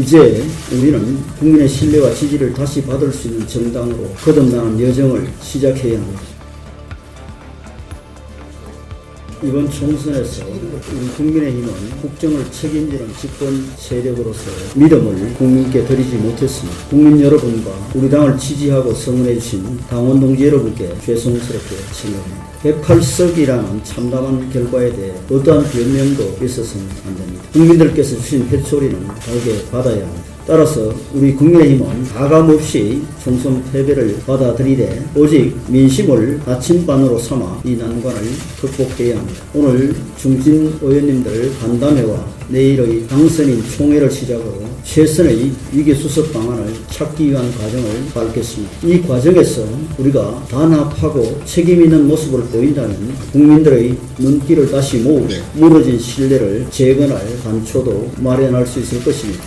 이제 우리는 국민의 신뢰와 지지를 다시 받을 수 있는 정당으로 거듭나는 여정을 시작해야 합니다. 이번 총선에서 우리 국민의힘은 국정을 책임지는 집권 세력으로서 믿음을 국민께 드리지 못했습니다. 국민 여러분과 우리 당을 지지하고 성원해 주신 당원 동지 여러분께 죄송스럽게 생각합니다. 108석이라는 참담한 결과에 대해 어떠한 변명도 있어서는 안 됩니다. 국민들께서 주신 회초리는 달게 받아야 합니다. 따라서 우리 국민의힘은 가감 없이 총선 패배를 받아들이되 오직 민심을 나침반으로 삼아 이 난관을 극복해야 합니다. 오늘 중진 의원님들 간담회와 내일의 당선인 총회를 시작으로 최선의 위기 수습 방안을 찾기 위한 과정을 밟겠습니다. 이 과정에서 우리가 단합하고 책임 있는 모습을 보인다면 국민들의 눈길을 다시 모으고 무너진 신뢰를 재건할 단초도 마련할 수 있을 것입니다.